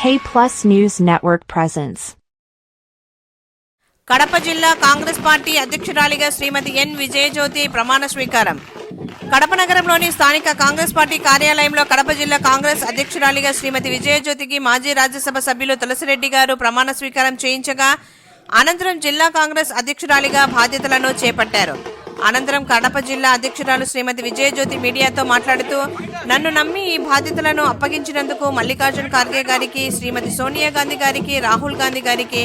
K Plus News Network presence. Kadapa జిల్లా Congress party అధ్యక్షురాలిగా Shrimati N Vijayajyothi ప్రమాణ స్వీకారం కడప నగరంలోని స్థానిక కాంగ్రెస్ పార్టీ కార్యాలయంలో కడప జిల్లా కాంగ్రెస్ అధ్యక్షురాలిగా శ్రీమతి విజయజ్యోతికి మాజీ రాజ్యసభ సభ్యులు తులసిరెడ్డి గారు ప్రమాణ స్వీకారం చేయించగా అనంతరం జిల్లా కాంగ్రెస్ అధ్యక్షురాలిగా బాధ్యతలను చేపట్టారు అనంతరం కడప జిల్లా అధ్యక్షురాలు శ్రీమతి విజయజ్యోతి మీడియాతో మాట్లాడుతూ నన్ను నమ్మి ఈ బాధ్యతలను అప్పగించినందుకు మల్లికార్జున్ ఖార్గే గారికి శ్రీమతి సోనియా గాంధీ గారికి రాహుల్ గాంధీ గారికి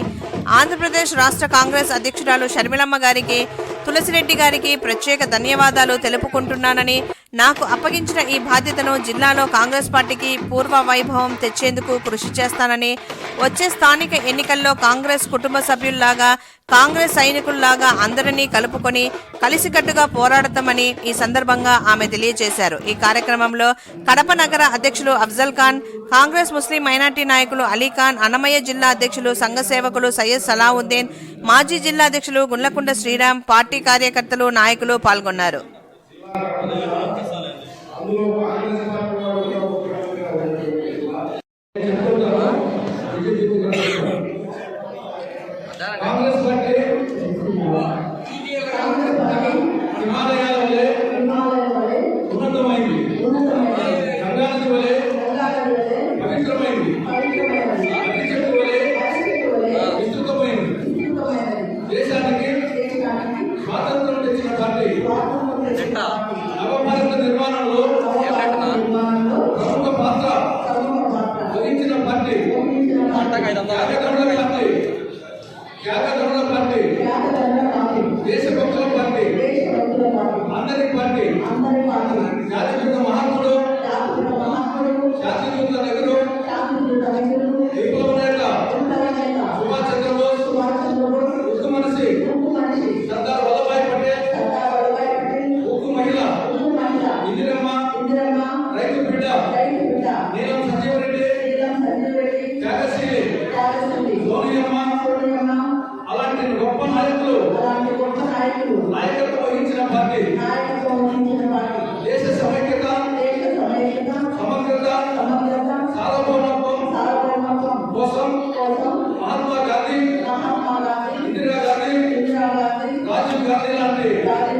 ఆంధ్రప్రదేశ్ రాష్ట్ర కాంగ్రెస్ అధ్యక్షురాలు షర్మిలమ్మ గారికి తులసిరెడ్డి గారికి ప్రత్యేక ధన్యవాదాలు తెలుపుకుంటున్నానని నాకు అప్పగించిన ఈ బాధ్యతను జిల్లాలో కాంగ్రెస్ పార్టీకి పూర్వ వైభవం తెచ్చేందుకు కృషి చేస్తానని వచ్చే స్థానిక ఎన్నికల్లో కాంగ్రెస్ కుటుంబ సభ్యుల్లాగా కాంగ్రెస్ సైనికుల్లాగా అందరినీ కలుపుకొని కలిసికట్టుగా పోరాడతామని ఈ సందర్భంగా ఆమె తెలియజేశారు. ఈ కార్యక్రమంలో కడప నగర అధ్యక్షులు అఫ్జల్ ఖాన్ కాంగ్రెస్ ముస్లిం మైనార్టీ నాయకులు అలీఖాన్ అన్నమయ్య జిల్లా అధ్యక్షులు సంఘ సేవకులు సయ్యద్ సలావుద్దీన్ మాజీ జిల్లా అధ్యక్షులు గుండ్లకుండ శ్రీరామ్ పార్టీ కార్యకర్తలు నాయకులు పాల్గొన్నారు. కాంగ్రెస్ పార్టీ హిమాలయాల వలె ఉన్నతమైంది అందరి పార్టీ జాతిపిత మహాత్ముడు శాంతియుత పార్టీ దేశ సమైక్యత సమగ్రత సార్వభౌమత్వం కోసం మహాత్మా గాంధీ ఇందిరా గాంధీ రాజీవ్ గాంధీ లాంటి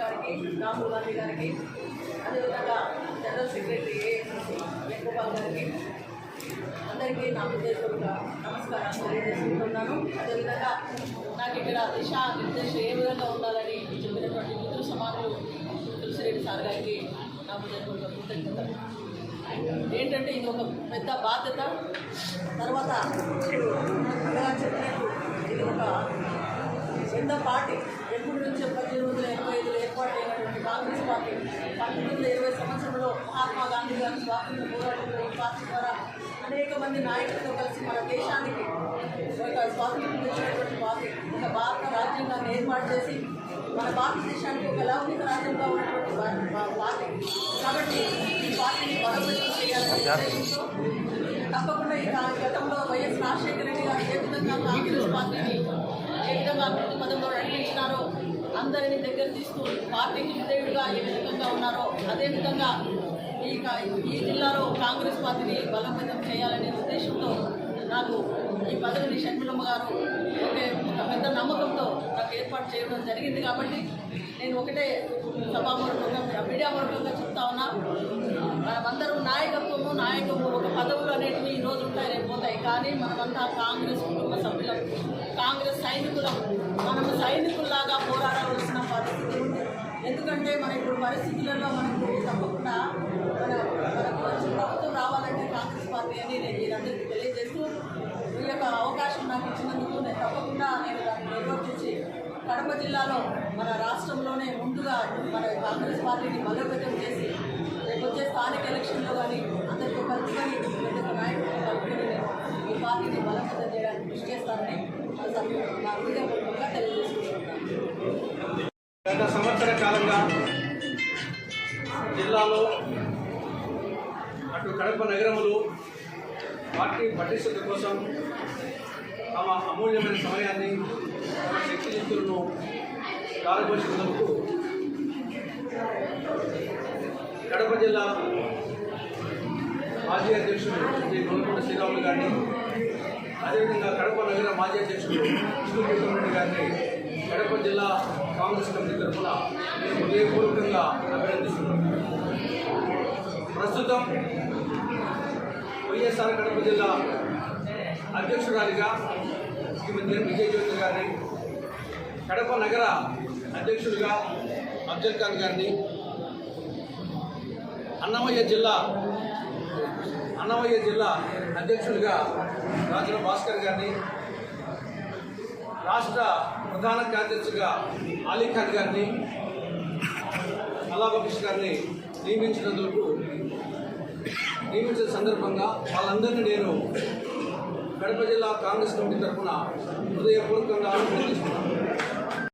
గారికి రాహుల్ గాంధీ గారికి అదేవిధంగా జనరల్ సెక్రటరీ ఏఐసిసి వేణుగోపాల్ గారికి అందరికీ నా హృదయపూర్వక నమస్కారాలు. తెలియజేసుకుంటున్నాను అదేవిధంగా నాకు ఇక్కడ దిశ నిర్దేశం ఏ విధంగా ఉండాలని చెప్పినటువంటి మిత్రుల సమానులు తులసిరెడ్డి సార్ గారికి నాకు కృతజ్ఞత ఏంటంటే ఇది ఒక పెద్ద బాధ్యత. తర్వాత చెప్పినట్టు ఇది ఒక పెద్ద పార్టీ ఎప్పటి నుంచి పద్దెనిమిది వందల ఎనభై ఐదులో ఏర్పాటు అయినటువంటి కాంగ్రెస్ పార్టీ పంతొమ్మిది వందల ఇరవై సంవత్సరంలో మహాత్మా గాంధీ గారి స్వాతంత్ర పోరాటంలో ఈ పార్టీ ద్వారా మంది నాయకులతో కలిసి మన దేశానికి ఒక స్వాతంత్రం ఇచ్చినటువంటి ఒక భారత రాజ్యాంగాన్ని ఏర్పాటు చేసి మన భారతదేశానికి ఒక లౌకిక రాజ్యంగా ఉన్నటువంటి పార్టీ కాబట్టి ఈ పార్టీని బలోపేతం చేయాలని తప్పకుండా ఈ గతంలో వైఎస్ రాజశేఖర రెడ్డి గారు ఏ విధంగా కాంగ్రెస్ పార్టీని ఏ విధంగా అభివృద్ధి పదంలో నడిపించినారో అందరినీ దగ్గర తీసుకుని పార్టీకి విధేయుడిగా ఏ విధంగా ఉన్నారో అదేవిధంగా ఈ ఈ జిల్లాలో కాంగ్రెస్ పార్టీని బలోపేతం చేయాలనే ఉద్దేశంతో నాకు ఈ పదవిని షణ్ములమ్మ గారు ఒక పెద్ద నమ్మకంతో నాకు ఏర్పాటు చేయడం జరిగింది కాబట్టి నేను ఒకటే సభామూలకంగా మీడియా మూలకంగా చెప్తా ఉన్నా. మనమందరం నాయకత్వము నాయకము ఒక పదవులు అనేటివి ఈ రోజు ఉంటాయి రేపు పోతాయి. కానీ మనమంతా కాంగ్రెస్ కుటుంబ సభ్యులం కాంగ్రెస్ సైనికులం. మనము సైనికుల్లాగా పోరాడవలసిన పరిస్థితి ఎందుకంటే మన ఇప్పుడు పరిస్థితులలో మనకు తప్పకుండా మన మనకు ప్రభుత్వం రావాలంటే కాంగ్రెస్ పార్టీ అని నేను మీరందరికీ తెలియజేస్తూ ఈ యొక్క అవకాశం నాకు ఇచ్చినందుకు నేను తప్పకుండా నేను దాన్ని నిర్వర్తించి కడప జిల్లాలో మన రాష్ట్రంలోనే ముందుగా మన కాంగ్రెస్ పార్టీని బలోపేతం చేసి రేపు వచ్చే స్థానిక ఎలక్షన్లో కానీ అందరితో కలుసుకొని ప్రతి నాయకులు కలుపుకొని ఈ పార్టీని బలోపేతం చేయడానికి కృషి చేస్తానని నా గత సంవత్సర కాలంగా జిల్లాలో అటు కడప నగరములు పార్టీ పటిష్టత కోసం తమ అమూల్యమైన సమయాన్ని తమ శక్తియుక్తులను కాలపోసినందుకు కడప జిల్లా మాజీ అధ్యక్షుడు శ్రీ గొల్లకొండ శ్రీరాములు గారిని అదేవిధంగా కడప నగర మాజీ అధ్యక్షుడు విష్ణు రెడ్డి గారిని కడప జిల్లా కాంగ్రెస్ కమిటీ తరఫున నేను హృదయపూర్వకంగా అభినందిస్తున్నాను ప్రస్తుతం వైఎస్ఆర్ కడప జిల్లా అధ్యక్షురాలిగా శ్రీమతి విజయజ్యోతి గారిని కడప నగర అధ్యక్షుడిగా అబ్జల్ ఖాన్ గారిని అన్నమయ్య జిల్లా అన్నమయ్య జిల్లా అధ్యక్షులుగా రాజుల భాస్కర్ గారిని రాష్ట్ర ప్రధాన కార్యదర్శిగా అలీ ఖాన్ గారిని అలాబకృష్ణ గారిని నియమించినందుకు నియమించిన సందర్భంగా వాళ్ళందరినీ నేను కడప జిల్లా కాంగ్రెస్ కమిటీ తరఫున హృదయపూర్వకంగా అభినందిస్తున్నాను.